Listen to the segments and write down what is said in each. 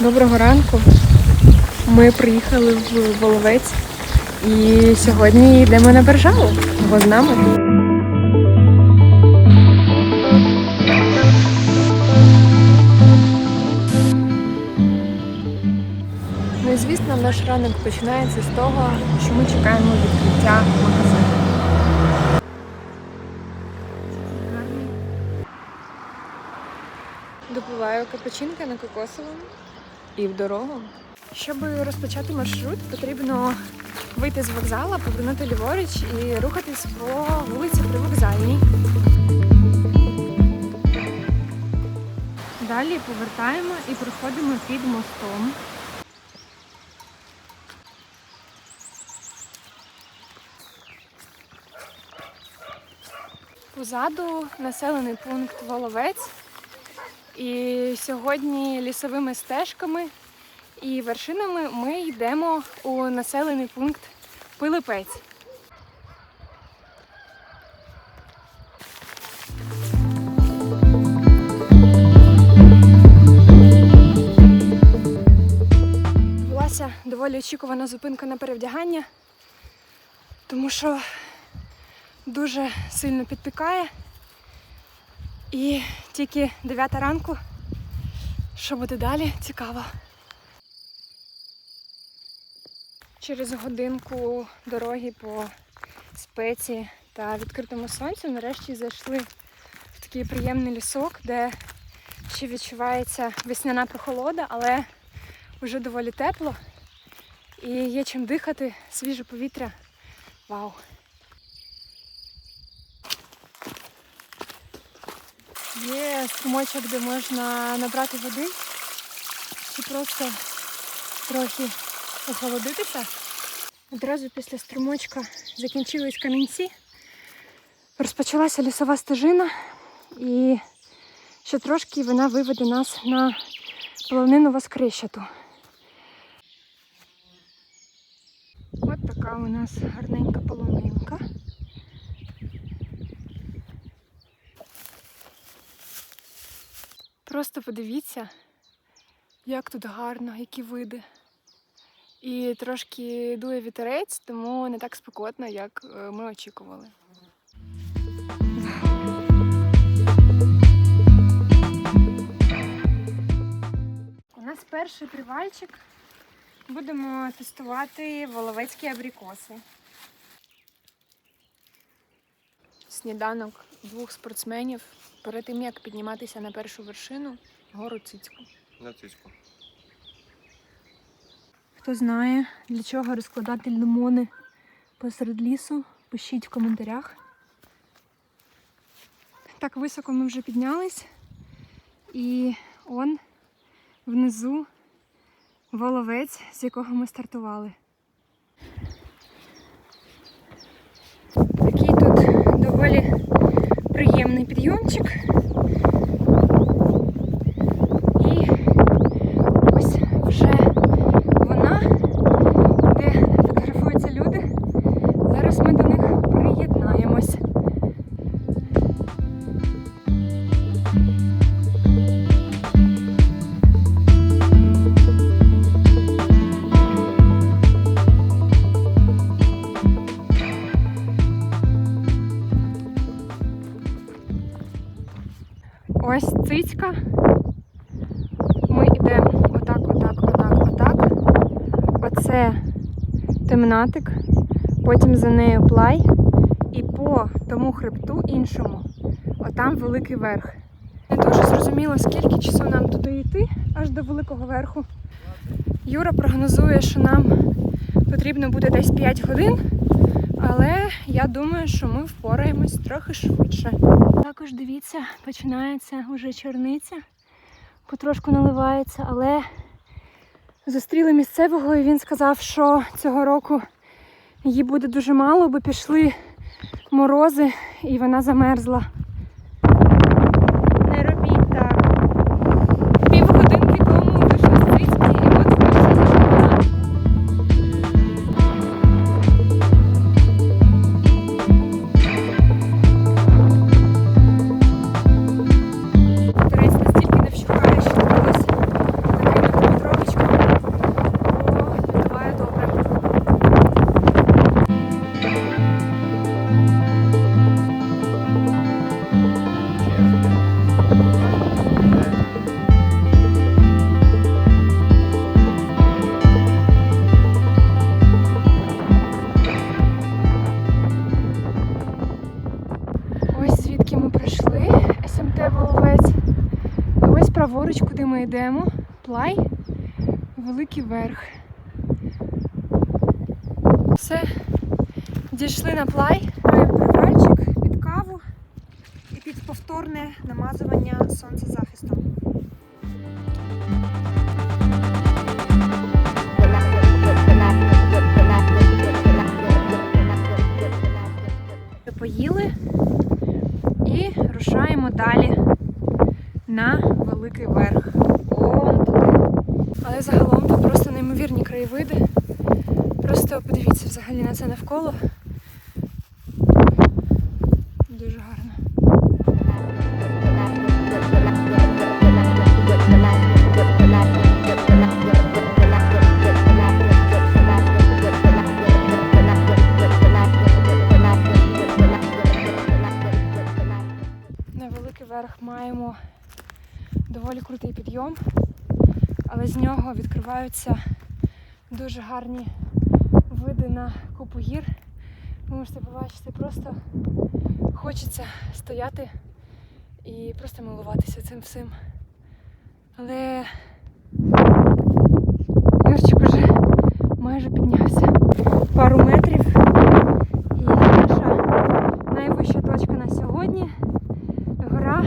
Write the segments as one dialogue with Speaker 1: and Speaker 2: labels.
Speaker 1: Доброго ранку. Ми приїхали в Воловець і сьогодні йдемо на Бержаву. Бо з нами. Ну і звісно, наш ранок починається з того, що ми чекаємо відкриття магазину. Допиваю капучинка на кокосовому і в дорогу. Щоб розпочати маршрут, потрібно вийти з вокзала, повернути ліворуч і рухатись по вулиці Привокзальній. Далі повертаємо і проходимо під мостом. Позаду населений пункт Воловець. І сьогодні лісовими стежками і вершинами ми йдемо у населений пункт Пилипець. Відбулася доволі очікувана зупинка на перевдягання, тому що дуже сильно підпікає. І тільки 9 ранку. Що буде далі? Цікаво. Через годинку дороги по спеці та відкритому сонцю нарешті зайшли в такий приємний лісок, де ще відчувається весняна прохолода, але вже доволі тепло. І є чим дихати, свіже повітря. Вау! Є струмочок, де можна набрати води чи просто трохи охолодитися. Одразу після струмочка закінчились камінці, розпочалася лісова стежина і ще трошки вона виведе нас на полонину Воскрещату. От така у нас гарненька полонинка. Просто подивіться, як тут гарно, які види. І трошки дує вітерець, тому не так спекотно, як е, ми очікували. У нас перший привальчик. Будемо тестувати воловецькі абрикоси. Сніданок двох спортсменів перед тим, як підніматися на першу вершину гору Цицьку.
Speaker 2: На цицьку.
Speaker 1: Хто знає, для чого розкладати лимони посеред лісу, пишіть в коментарях. Так високо ми вже піднялись. І он внизу воловець, з якого ми стартували. Такий тут доволі приємний підйомчик. Ось цицька. Ми йдемо отак, отак, отак, отак. Оце темнатик, потім за нею плай. І по тому хребту іншому, отам великий верх. Не дуже зрозуміло, скільки часу нам туди йти, аж до великого верху. Юра прогнозує, що нам потрібно буде десь 5 годин, але я думаю, що ми впораємось трохи швидше. Також дивіться, починається вже чорниця, потрошку наливається, але зустріли місцевого і він сказав, що цього року її буде дуже мало, бо пішли морози і вона замерзла. Йдемо. Плай, великий верх. Все, дійшли на плай. Привальчик під каву і під повторне намазування сонцезахистом. Поїли і рушаємо далі на великий верх. Он туди. Але загалом тут просто неймовірні краєвиди. Просто подивіться взагалі на це навколо. Підйом, але з нього відкриваються дуже гарні види на купу гір. Ви можете побачити, просто хочеться стояти і просто милуватися цим всім. Але Юрчик уже майже піднявся пару метрів. І наша найвища точка на сьогодні гора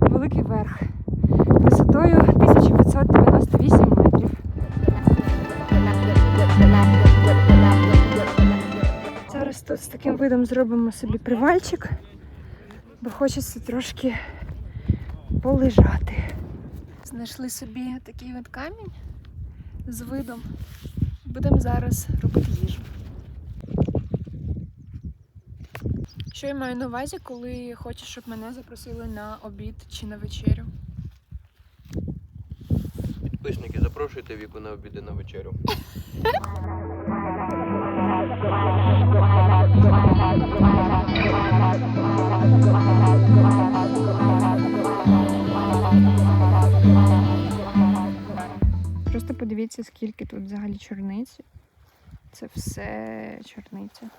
Speaker 1: Великий Верх висотою 1598 метрів. Зараз тут з таким видом зробимо собі привальчик, бо хочеться трошки полежати. Знайшли собі такий от камінь з видом. Будемо зараз робити їжу. Що я маю на увазі, коли хочу, щоб мене запросили на обід чи на вечерю?
Speaker 2: Підписники, запрошуйте віку на обіди на вечерю.
Speaker 1: Просто подивіться, скільки тут взагалі чорниці. Це все чорниця.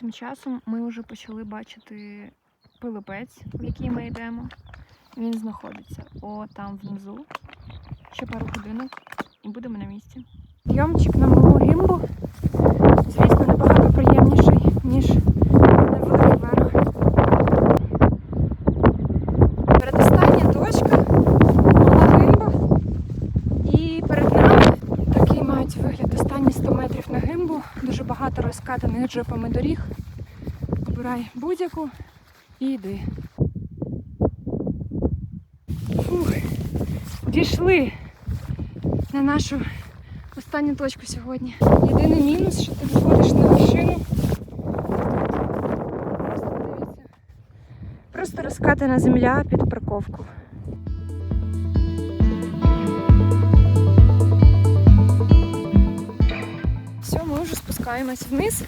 Speaker 1: Тим часом ми вже почали бачити пилипець, в який ми йдемо. Він знаходиться о там внизу. Ще пару годинок і будемо на місці. Йомчик на малу гімбу, звісно, набагато приємніший, ніж на великий верх. Передостання точка, мала гимба. І перед нами такий мають вигляд останні 100 метрів на гимбу. Дуже багато розкатаних джипами доріг. Обирай будь-яку і йди. Дійшли на нашу останню точку сьогодні. Єдиний мінус, що ти виходиш на вершину. Просто розкатана земля під парковку. Все, ми вже спускаємось вниз.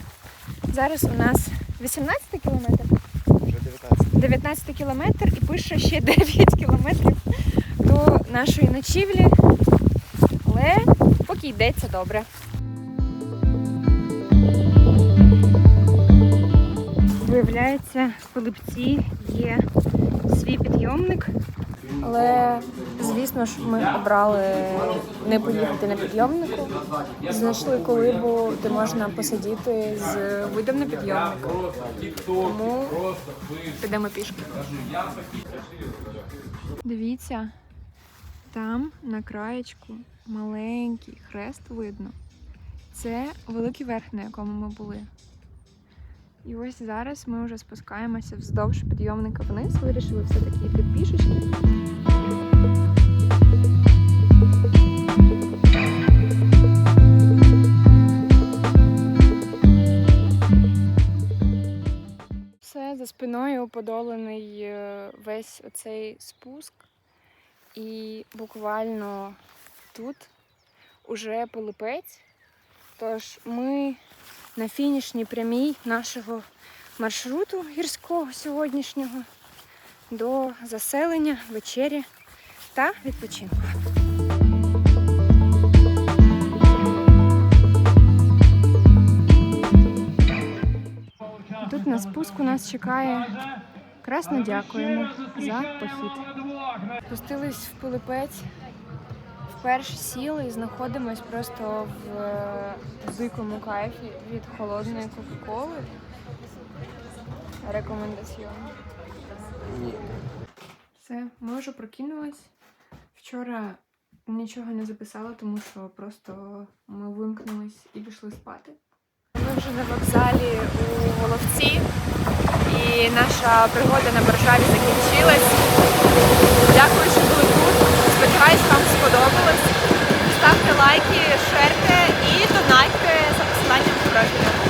Speaker 1: Зараз у нас 18 кілометр.
Speaker 2: Вже 19.
Speaker 1: 19 кілометр і пише ще 9 кілометрів до нашої ночівлі. Але поки йдеться добре. Виявляється, в Пилипці є свій підйомник. Але, звісно ж, ми обрали не поїхати на підйомнику. Знайшли колибу, де можна посидіти з видом на підйомник. Тому підемо пішки. Дивіться, там на краєчку маленький хрест видно. Це великий верх, на якому ми були. І ось зараз ми вже спускаємося вздовж підйомника вниз. Вирішили все-таки йти пішечки. Все за спиною подолений е, весь оцей спуск. І буквально тут уже Пилипець. Тож ми на фінішній прямій нашого маршруту гірського сьогоднішнього до заселення, вечері та відпочинку. Тут на спуску нас чекає Красно дякуємо за похід. Спустились в Пилипець, вперше сіли і знаходимось просто в е, дикому кайфі від холодної Кока-Коли. Рекомендаціон.
Speaker 2: Ні.
Speaker 1: Все, ми вже прокинулись. Вчора нічого не записала, тому що просто ми вимкнулись і пішли спати. Ми вже на вокзалі у Головці, і наша пригода на Боржаві закінчилась. Дякую, що були тут. Сподіваюсь, вам сподобалось. Ставте лайки, шерте і донайте за посиланням в.